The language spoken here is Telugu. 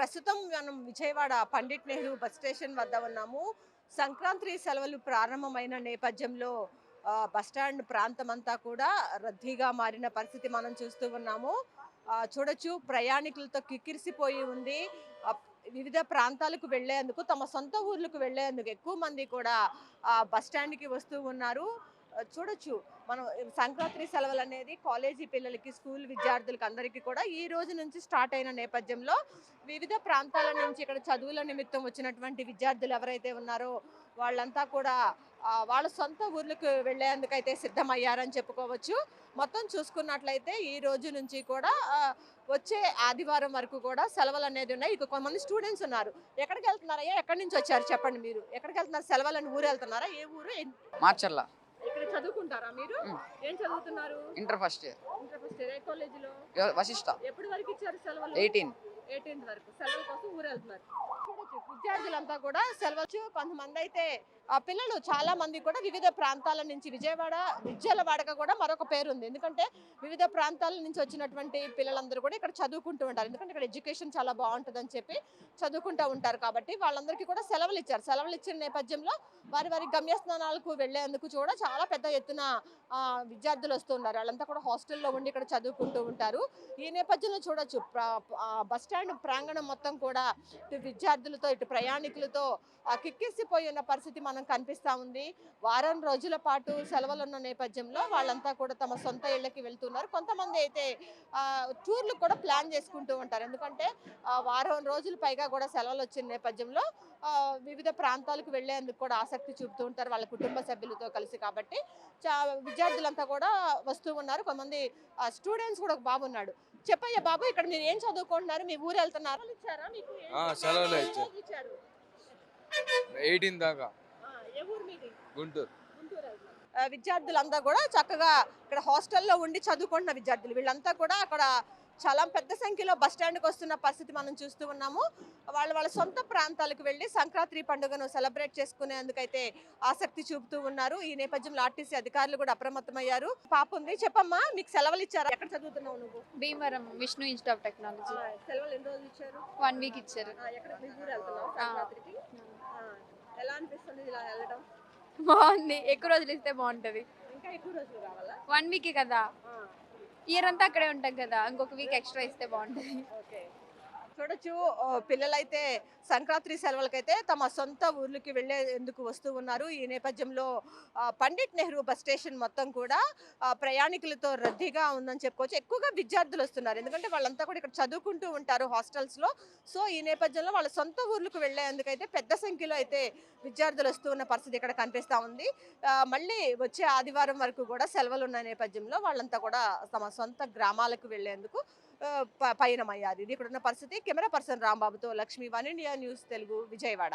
ప్రస్తుతం మనం విజయవాడ పండిట్ నెహ్రూ బస్ స్టేషన్ వద్ద ఉన్నాము. సంక్రాంతి సెలవులు ప్రారంభమైన నేపథ్యంలో బస్టాండ్ బస్ స్టాండ్ ప్రాంతం అంతా కూడా రద్దీగా మారిన పరిస్థితి మనం చూస్తూ ఉన్నాము. చూడొచ్చు ప్రయాణికులతో కిక్కిరిసిపోయి ఉంది. వివిధ ప్రాంతాలకు వెళ్ళేందుకు తమ సొంత ఊర్లకు వెళ్ళేందుకు ఎక్కువ మంది కూడా ఆ, బస్ స్టాండ్కి వస్తూ ఉన్నారు. చూడొచ్చు. మనం సంక్రాంతి సెలవులు అనేది కాలేజీ పిల్లలకి స్కూల్ విద్యార్థులకి అందరికీ కూడా ఈ రోజు నుంచి స్టార్ట్ అయిన నేపథ్యంలో వివిధ ప్రాంతాల నుంచి ఇక్కడ చదువుల నిమిత్తం వచ్చినటువంటి విద్యార్థులు ఎవరైతే ఉన్నారో వాళ్ళంతా కూడా వాళ్ళ సొంత ఊర్లకు వెళ్ళేందుకైతే సిద్ధమయ్యారని చెప్పుకోవచ్చు. మొత్తం చూసుకున్నట్లయితే ఈ రోజు నుంచి కూడా వచ్చే ఆదివారం వరకు కూడా సెలవులు అనేది ఉన్నాయి. ఇక కొంతమంది స్టూడెంట్స్ ఉన్నారు. ఎక్కడికి వెళ్తున్నారయ్యా? ఎక్కడి నుంచి వచ్చారు చెప్పండి మీరు? ఎక్కడికి వెళ్తున్నారు? సెలవులని ఊరు వెళ్తున్నారా ఏ ఊరు? మార్చర్లా. చదువుకుంటారా మీరు. ఏం చదువుతున్నారు? Inter first year inter first year ఏ? కాలేజీలో వశిష్ట. ఎప్పటి వరకు ఇచ్చారు సెలవులు? ఎయిటీన్ ఎయిటీన్త్ వరకు. సెలవుల కోసం ఊరు వెళ్తున్నారు విద్యార్థులంతా కూడా సెలవచ్చు కొంతమంది అయితే పిల్లలు చాలా మంది కూడా వివిధ ప్రాంతాల నుంచి విజయవాడ విద్యలవాడక కూడా మరొక పేరు ఉంది ఎందుకంటే వివిధ ప్రాంతాల నుంచి వచ్చినటువంటి పిల్లలందరూ కూడా ఇక్కడ చదువుకుంటూ ఉంటారు. ఎందుకంటే ఇక్కడ ఎడ్యుకేషన్ చాలా బాగుంటుందని చెప్పి చదువుకుంటూ ఉంటారు కాబట్టి వాళ్ళందరికీ కూడా సెలవులు ఇచ్చారు. సెలవులు ఇచ్చిన నేపథ్యంలో వారి వారి గమ్యస్థానాలకు వెళ్ళేందుకు కూడా చాలా పెద్ద ఎత్తున విద్యార్థులు వస్తున్నారు వాళ్ళంతా కూడా హాస్టల్లో ఉండి ఇక్కడ చదువుకుంటూ ఉంటారు. ఈ నేపథ్యంలో చూడొచ్చు. బస్ స్టాండ్ ప్రాంగణం మొత్తం కూడా ఇటు విద్యార్థులతో ఇటు ప్రయాణికులతో కిక్కిసిపోయి ఉన్న పరిస్థితి మనం కనిపిస్తా ఉంది. వారం రోజుల పాటు సెలవులు ఉన్న నేపథ్యంలో వాళ్ళంతా కూడా తమ సొంత ఇళ్ళకి వెళ్తున్నారు. కొంతమంది అయితే టూర్లు కూడా ప్లాన్ చేసుకుంటూ ఉంటారు. ఎందుకంటే వారం రోజులు పైగా కూడా సెలవులు వచ్చిన నేపథ్యంలో వివిధ ప్రాంతాలకు వెళ్ళేందుకు కూడా ఆసక్తి చూపుతూ ఉంటారు వాళ్ళ కుటుంబ సభ్యులతో కలిసి కాబట్టి. చా విద్యార్థులంతా కూడా వస్తూ ఉన్నారు. కొంతమంది స్టూడెంట్స్ కూడా ఒక బాబు ఉన్నాడు. చెప్పయ్యా బాబు ఇక్కడ మీరు ఏం చదువుకుంటున్నారు? మీ ఊరు వెళ్తున్నారు? ఇచ్చారా. మీకు? సెలవులు ఎయిటీన్ దాకా. గుంటూరు. విద్యార్థులంతా కూడా చక్కగా ఇక్కడ హాస్టల్లో ఉండి చదువుకుంటున్న విద్యార్థులు. వీళ్ళంతా కూడా అక్కడ చాలా పెద్ద సంఖ్యలో బస్ స్టాండ్కి వస్తున్న పరిస్థితి మనం చూస్తూ ఉన్నాము. వాళ్ళ వాళ్ళ సొంత ప్రాంతాలకు వెళ్ళి సంక్రాంతి పండుగను సెలబ్రేట్ చేసుకునేందుకైతే ఆసక్తి చూపుతూ ఉన్నారు. ఈ నేపథ్యంలో ఆర్టీసీ అధికారులు కూడా అప్రమత్తమయ్యారు. పాప ఉంది. చెప్పమ్మా మీకు సెలవులు ఇచ్చారా? ఎక్కడ చదువుతున్నావు నువ్వు? Bhimavaram Vishnu institute of technology సెలవులు ఎన్ని రోజులు ఇచ్చారు? వన్ వీక్ ఇచ్చారు. ఎలా అనిపిస్తుంది ఇలా వెళ్ళడం? బాగుంది. ఎక్కువ రోజులు ఇస్తే బాగుంటది. ఇంకా ఎక్కువ రోజులు కావాలా? వన్ వీక్ కదా. ఇయర్ అంతా అక్కడే ఉంటాం కదా. ఇంకొక వీక్ ఎక్స్ట్రా ఇస్తే బాగుంటది. చూడొచ్చు పిల్లలైతే సంక్రాంతి సెలవులకైతే తమ సొంత ఊర్లకి వెళ్ళేందుకు వస్తూ ఉన్నారు. ఈ నేపథ్యంలో పండిట్ నెహ్రూ బస్ స్టేషన్ మొత్తం కూడా ప్రయాణికులతో రద్దీగా ఉందని చెప్పుకోవచ్చు. ఎక్కువగా విద్యార్థులు వస్తున్నారు. ఎందుకంటే వాళ్ళంతా కూడా ఇక్కడ చదువుకుంటూ ఉంటారు హాస్టల్స్లో. సో ఈ నేపథ్యంలో వాళ్ళ సొంత ఊర్లకు వెళ్ళేందుకైతే పెద్ద సంఖ్యలో అయితే విద్యార్థులు వస్తూ ఉన్న పరిస్థితి ఇక్కడ కనిపిస్తూ ఉంది. మళ్ళీ వచ్చే ఆదివారం వరకు కూడా సెలవులు ఉన్న నేపథ్యంలో వాళ్ళంతా కూడా తమ సొంత గ్రామాలకు వెళ్ళేందుకు పయనమయ్యారు ఇది ఇక్కడ ఉన్న పరిస్థితి camera person రాంబాబుతో Lakshmi one India news Telugu Vijayawada.